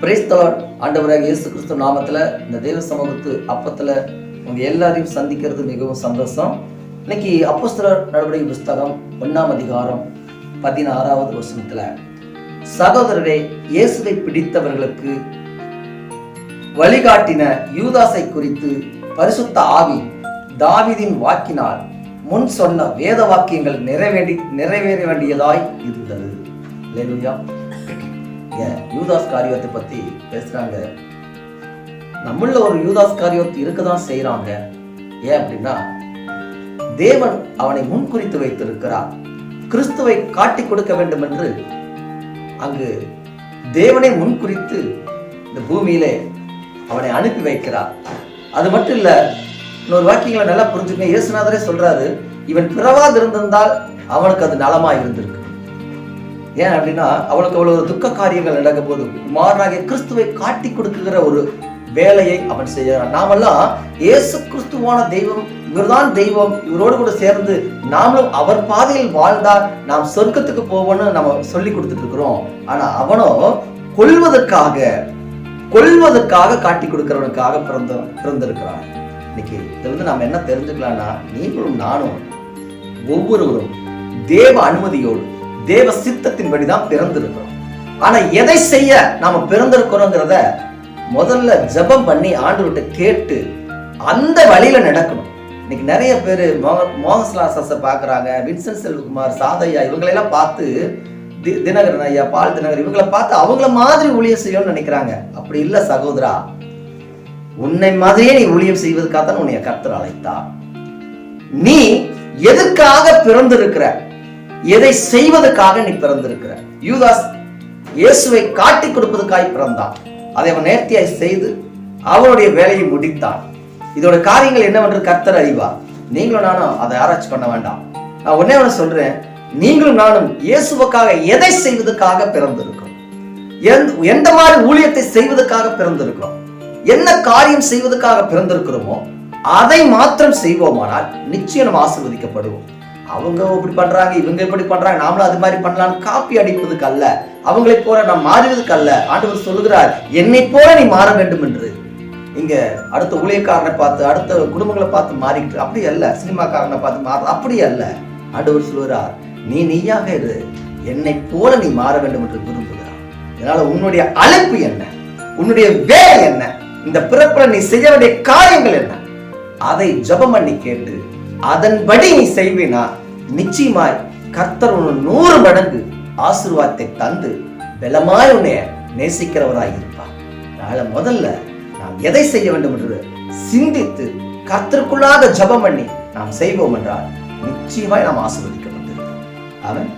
பிரைஸ்தலர் ஆண்டவராக இயேசு கிறிஸ்து நாமத்தில் இந்த தேவ சமூகத்து அப்பத்தில் உங்கள் எல்லாரையும் சந்திக்கிறது மிகவும் சந்தோஷம். இன்னைக்கு அப்போஸ்தலர் நடவடிக்கை புஸ்தகம் ஒன்றாம் அதிகாரம் பதினாறாவது வசனத்தில் சகோதரரே இயேசுவை பிடித்தவர்களுக்கு வழிகாட்டின யூதாசை குறித்து பரிசுத்த ஆவி தாவிதின் வாக்கினால் முன் சொன்ன வேத வாக்கியங்கள் நிறைவேறி நிறைவேற வேண்டியதாய் இருந்தது. அல்லேலூயா. ஏன் யூதாஸ் காரியத்தை பத்தி பேசுறாங்க. நம்மள ஒரு யூதாஸ் காரியத்தை இருக்கதான் செய்யறாங்க ஏன் அப்படின்னா தேவன் அவனை முன்குறித்து வைத்திருக்கிறார். கிறிஸ்துவை காட்டி கொடுக்க வேண்டும் என்று அங்கு தேவனை முன்குறித்து இந்த பூமியிலே அவனை அனுப்பி வைக்கிறார். அது மட்டும் இல்ல இன்னொரு வாக்கியங்களை நல்லா புரிஞ்சுக்க இயேசுநாதரே சொல்றாரு இவன் பிறவாது இருந்திருந்தால் அவனுக்கு அது நலமா இருந்திருக்கு ஏன் அப்படின்னா அவளுக்கு அவ்வளவு துக்க காரியங்கள் நடக்க போது மாறாக கிறிஸ்துவை காட்டி கொடுக்குகிற ஒரு வேலையை அவன் செய்யறான் நாமெல்லாம் இயேசு கிறிஸ்துவான தெய்வம் இவர்தான் தெய்வம் இவரோடு கூட சேர்ந்து நாமளும் அவர் பாதையில் வாழ்ந்தால் நாம் சொர்க்கத்துக்கு போவோம்னு நம்ம சொல்லி கொடுத்துட்டு இருக்கிறோம் ஆனா அவனோ கொல்வதற்காக கொல்வதற்காக காட்டி கொடுக்கிறவனுக்காக பிறந்த பிறந்திருக்கிறான். இன்னைக்கு இதுல நாம் நாம என்ன தெரிஞ்சுக்கலாம்னா நீங்களும் நானும் ஒவ்வொருவரும் தேவ அனுமதியோடு தேவ சித்தத்தின்படி தான் பிறந்திருக்கிறோம். ஆனா எதை செய்ய நாம பிறந்திருக்கிறோங்கிறத முதல்ல ஜெபம் பண்ணி ஆண்டவர்கிட்ட கேட்டு அந்த வழியில நடக்கணும். இன்னைக்கு நிறைய பேர் மோக மோகஸ்லாசஸை பார்க்குறாங்க வின்சென்ட் செல்வகுமார் சாதையா இவங்களெல்லாம் பார்த்து தி- தினகரன் ஐயா பால் தினகர் இவங்களை பார்த்து அவங்கள மாதிரி ஊழியம் செய்யணும்னு நினைக்கிறாங்க. அப்படி இல்ல சகோதரா உன்னை மாதிரியே நீ ஊழியம் செய்வதற்காக தான் உன்னை கர்த்தர் அழைத்தா நீ எதுக்காக பிறந்திருக்கிற? எதை செய்வதற்காக நீ பிறந்திருக்கிற யூதாஸ் இயேசுவை காட்டி கொடுப்பதற்காய் பிறந்தான். அதை அவன் நேர்த்தியாய் செய்து அவனுடைய வேலையை முடித்தான். இதோட காரியங்கள் என்னவென்று கர்த்தர் அறிவார். நீங்களும் நானும் அதை ஆராய்ச்சி பண்ண வேண்டாம். நான் ஒன்னே ஒன்று சொல்றேன் நீங்களும் நானும் இயேசுவுக்காக எதை செய்வதற்காக பிறந்திருக்கிறோம். எந்த- எந்த மாதிரி ஊழியத்தை செய்வதற்காக பிறந்திருக்கிறோம். என்ன காரியம் செய்வதற்காக பிறந்திருக்கிறோமோ அதை மாத்திரம் செய்வோமானால் நிச்சயம் நம்ம அவங்க இப்படி பண்றாங்க இவங்க இப்படி பண்றாங்க நாமளும் அது மாதிரி பண்ணலாம்னு காப்பி அடிப்பதுக்கு அல்ல. அவங்களை போல நாம் மாறுவதற்கு அல்ல. ஆண்டவர் சொல்லுகிறார் என்னை போல நீ மாற வேண்டும் என்று. இங்க அடுத்த ஊழியக்காரனை பார்த்து அடுத்த குடும்பங்களை பார்த்து மாறிக்கிட்டு அப்படி அல்ல. சினிமாக்காரனை பார்த்து மாற அப்படி அல்ல. ஆண்டவர் சொல்லுகிறார் நீ நீயாக இரு. என்னை போல நீ மாற வேண்டும் என்று விரும்புகிறார் இதனால உன்னுடைய அழைப்பு என்ன? உன்னுடைய வேலை என்ன? இந்த பிறப்புல நீ செய்ய வேண்டிய காரியங்கள் என்ன? அதை ஜெபம் பண்ணி கேட்டு அதன்படி நீ செய்வினா? நிச்சயமாய் கர்த்தர் உன்னை நூறு மடங்கு ஆசிர்வாதத்தை தந்து பலமாய் உன்னை நேசிக்கிறவராய் இருப்பார் அதனால முதல்ல நாம் எதை செய்ய வேண்டும் என்று சிந்தித்து கர்த்தருக்குள்ளாக ஜெபம் பண்ணி நாம் செய்வோம் என்றால் நிச்சயமாய் நாம் ஆசீர்வதிக்கப்பட்டிருப்போம். அவன்